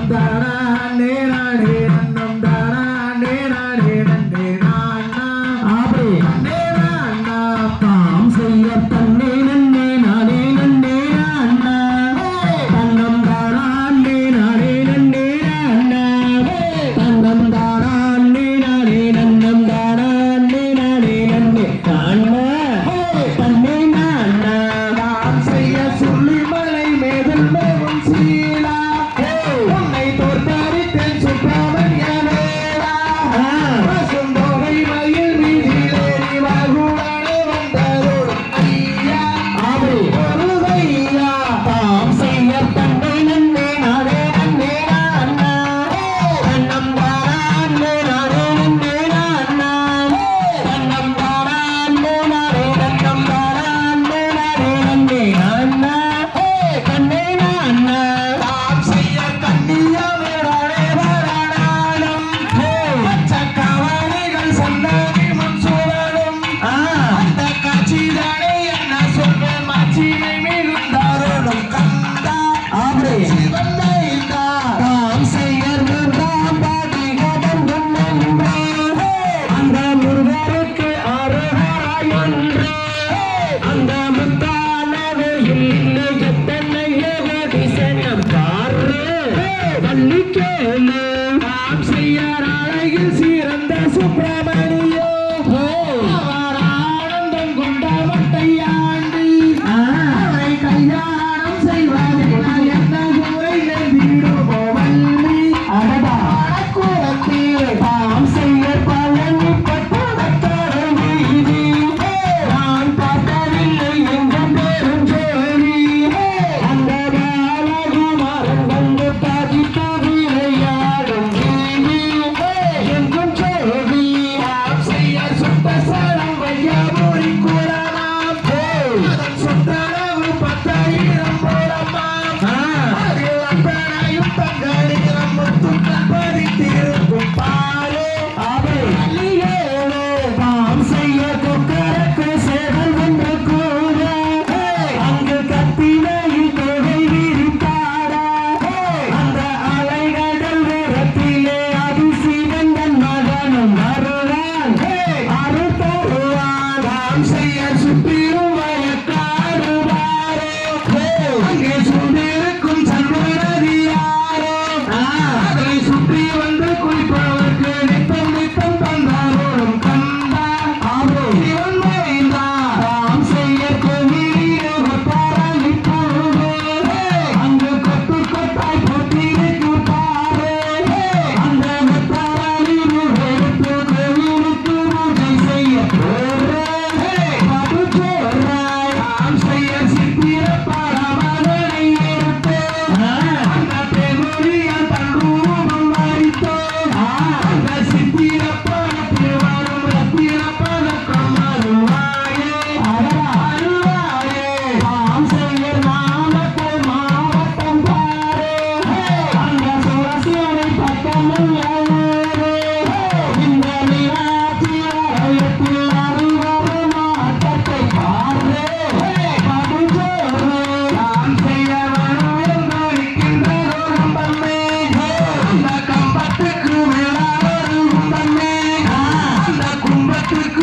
தரணே நாடே நன்னம் தரணே நாடே நன்னே Thank you. சுற்றி to